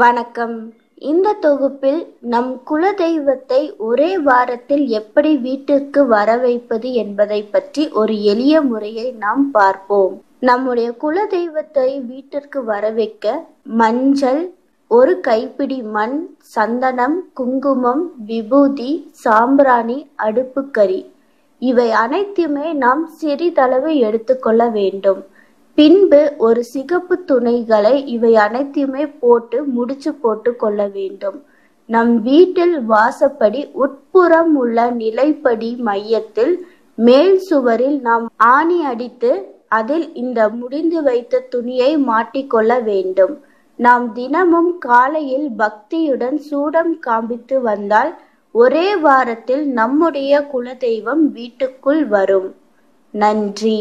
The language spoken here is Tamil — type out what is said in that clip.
வணக்கம். இந்த தொகுப்பில் நம் குலதெய்வத்தை ஒரே வாரத்தில் எப்படி வீட்டிற்கு வர வைப்பது என்பதை பற்றி ஒரு எளிய முறையை நாம் பார்ப்போம். நம்முடைய குலதெய்வத்தை வீட்டிற்கு வர வைக்க மஞ்சள் ஒரு கைப்பிடி மண் சந்தனம் குங்குமம் விபூதி சாம்பிராணி அடுப்புக்கறி. இவை அனைத்துமே நாம் சிறிதளவு எடுத்துக்கொள்ள வேண்டும். பின்பு ஒரு சிகப்பு துணைகளை இவை அனைத்தையுமே போட்டு முடிச்சு போட்டு கொள்ள வேண்டும். நம் வீட்டில் வாசப்படி உட்புறம் உள்ள நிலைப்படி மையத்தில் மேல் சுவரில் நாம் ஆணி அடித்து அதில் இந்த முடிந்து வைத்த துணியை மாட்டிக்கொள்ள வேண்டும். நாம் தினமும் காலையில் பக்தியுடன் சூடம் காண்பித்து வந்தால் ஒரே வாரத்தில் நம்முடைய குலதெய்வம் வீட்டுக்குள் வரும். நன்றி.